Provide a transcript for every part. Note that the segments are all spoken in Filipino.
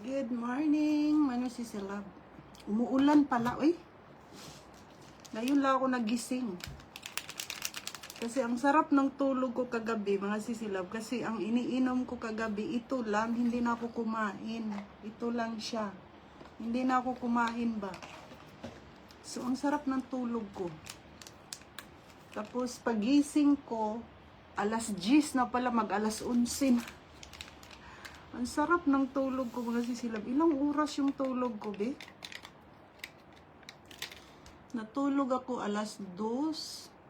Good morning, Mano si Silab. Umuulan pala, uy. Ngayon lang ako nagising. Kasi ang sarap ng tulog ko kagabi, mga sisilab. Kasi ang iniinom ko kagabi, ito lang, hindi na ako kumain. Ito lang siya. Hindi na ako kumain ba. So, ang sarap ng tulog ko. Tapos, pagising ko, alas 10 na pala, mag alas 11 na. Ang sarap ng tulog ko mga sisilab. Ilang oras yung tulog ko, be? Natulog ako alas 2,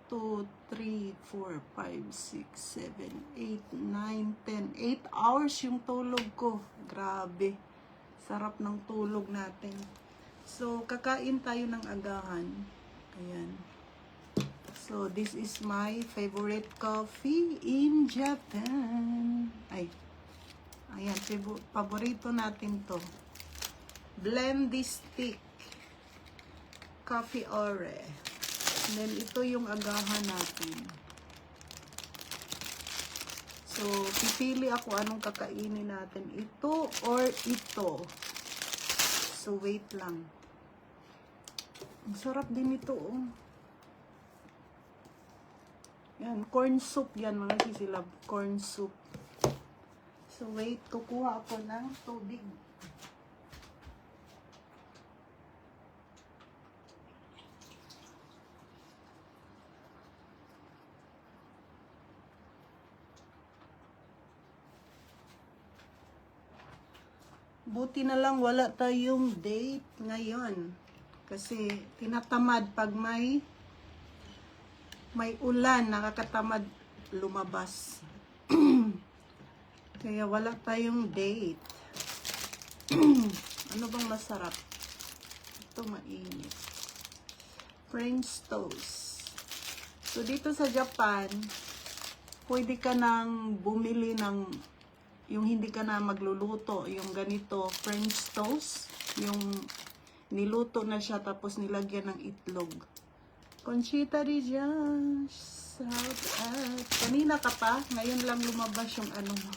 2, 3, 4, 5, 6, 7, 8, 9, 10. 8 hours yung tulog ko. Grabe. Sarap ng tulog natin. So, kakain tayo ng agahan. Ayan. So, this is my favorite coffee in Japan. Ay, Ayan, paborito natin to. Blendy stick. Coffee ore. And then, ito yung agahan natin. So, pipili ako anong kakainin natin. Ito or ito. So, wait lang. Ang sarap din ito, oh. Yan, corn soup yan, mga sisilab. Corn soup. So, wait, kukuha ako ng tubig. Buti na lang wala tayong date ngayon. Kasi tinatamad pag may may ulan, nakakatamad lumabas. Kaya wala tayong date. ano bang masarap? Ito mainit. French toast. So dito sa Japan, pwede ka nang bumili ng yung hindi ka na magluluto, yung ganito French toast, yung niluto na siya tapos nilagyan ng itlog. Conchita Rizal, shout out. Kanina ka pa, ngayon lang lumabas yung ano mo.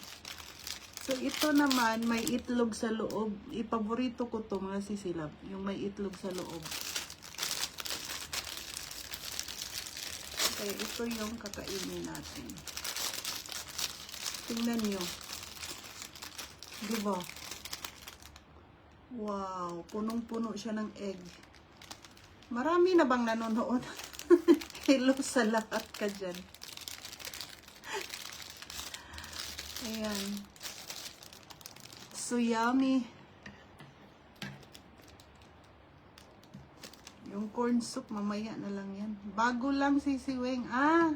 So, ito naman, may itlog sa loob. Ipaborito ko to mga sisilab. Yung may itlog sa loob. Okay, ito yung kakainin natin. Tingnan nyo. Diba? Wow, punong-puno siya ng egg. Marami na bang nanonood? Hello sa lahat ka dyan. Ayan. So yummy. Yung corn soup, mamaya na lang yan. Bago lang si Siweng. Ah!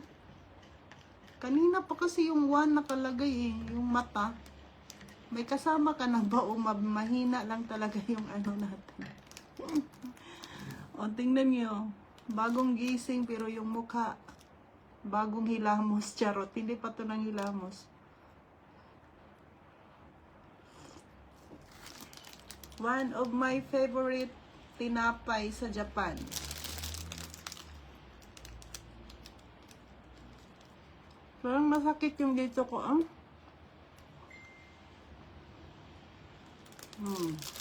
Kanina pa kasi yung one nakalagay eh. Yung mata. May kasama ka na ba o ma- mahina lang talaga yung ano natin? o tingnan nyo. Bagong gising pero yung mukha bagong hilamos. Charot. Hindi pa to ng hilamos. One of my favorite tinapay sa Japan. Parang masakit yung dito ko, ah. Hmm.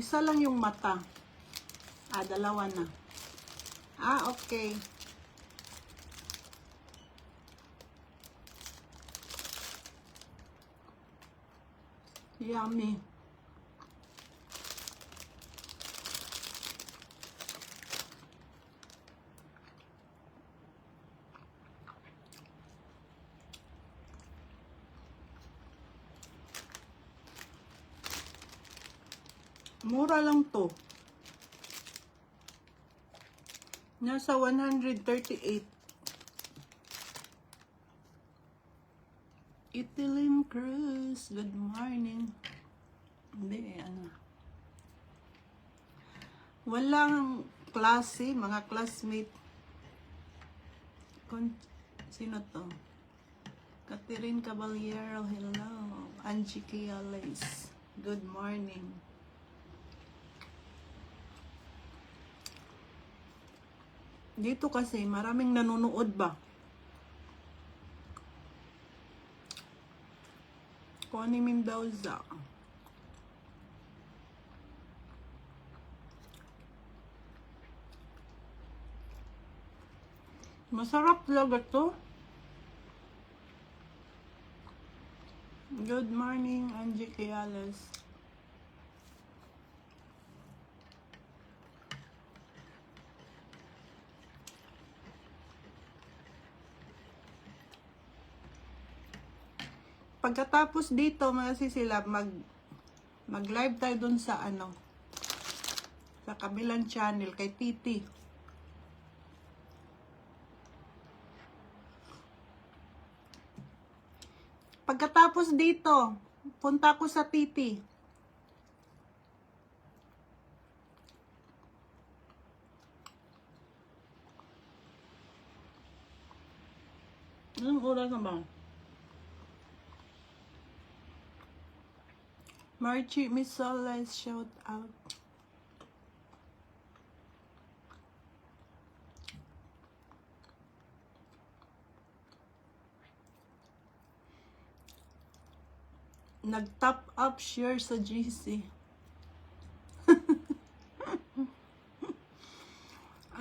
Isa lang yung mata. Ah, dalawa na. Ah, okay. Yummy. Mura lang to. Nasa 138. Itilin Cruz, good morning. Hindi, ano. Walang klase, mga classmate. Kon sino to? Catherine Caballero, hello. Angie Kiales, good morning. Dito kasi maraming nanonood ba? Connie Mendoza. Masarap talaga to. Good morning, Angie Kiales. Pagkatapos dito, mga sisilab, mag mag-live tayo dun sa ano, sa kabilang channel, kay Titi. Pagkatapos dito, punta ko sa Titi. Anong oras na ba? Marchie Miss Solis, shout out. Nag-top up share sa GC.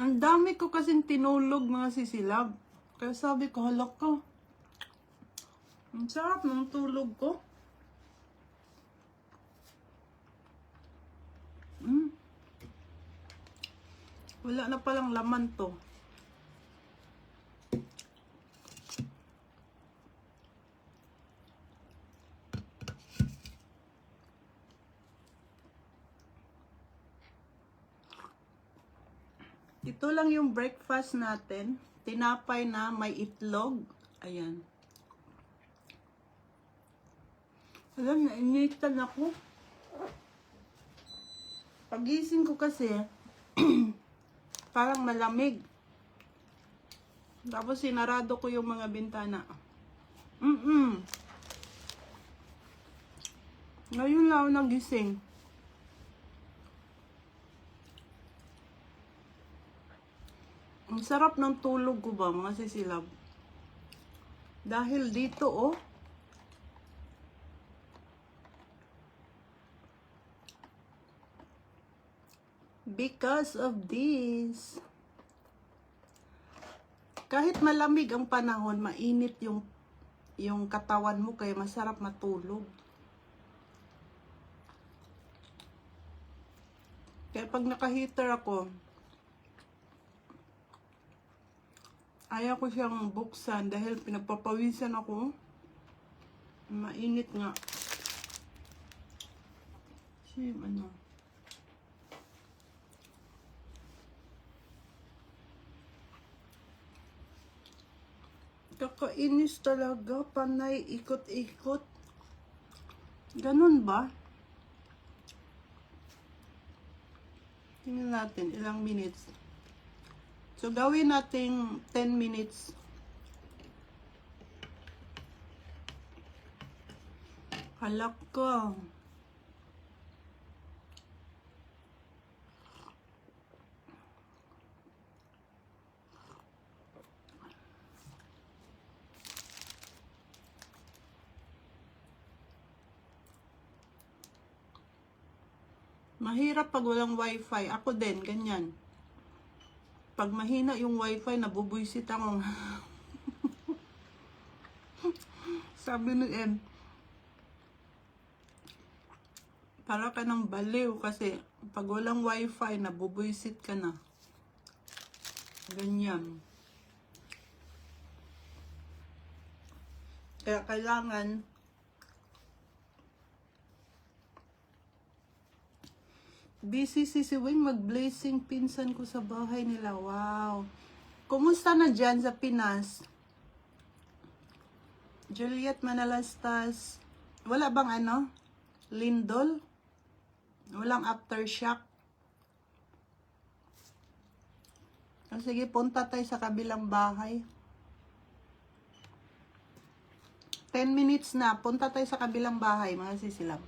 Ang dami ko kasing tinulog mga sisilab. Kaya sabi ko, halak ko. Ang sarap ng tulog ko. Wala na palang laman to. Ito lang yung breakfast natin. Tinapay na may itlog. Ayan. Alam, nainitan ako. Pagising ko kasi, parang malamig. Tapos sinarado ko yung mga bintana. Mm-mm. Ngayon lang ako nagising. Ang sarap ng tulog ko ba, mga sisilab? Dahil dito, oh, because of this. Kahit malamig ang panahon, mainit yung yung katawan mo kaya masarap matulog. Kaya pag naka-heater ako, ayaw ko siyang buksan dahil pinagpapawisan ako. Mainit nga. Kasi ano, Kakainis talaga, panay ikot-ikot. Ganun ba? Tingnan natin, ilang minutes. So, gawin natin 10 minutes. Halak ko. Mahirap pag walang wifi. Ako din, ganyan. Pag mahina yung wifi, nabubwisit ako. Sabi ni Em, para ka ng baliw kasi pag walang wifi, nabubwisit ka na. Ganyan. Kaya kailangan Busy si si Wing mag-blazing pinsan ko sa bahay nila. Wow. Kumusta na dyan sa Pinas? Juliet Manalastas. Wala bang ano? Lindol? Walang aftershock? O sige, punta tayo sa kabilang bahay. 10 minutes na. Punta tayo sa kabilang bahay, mga sisilam.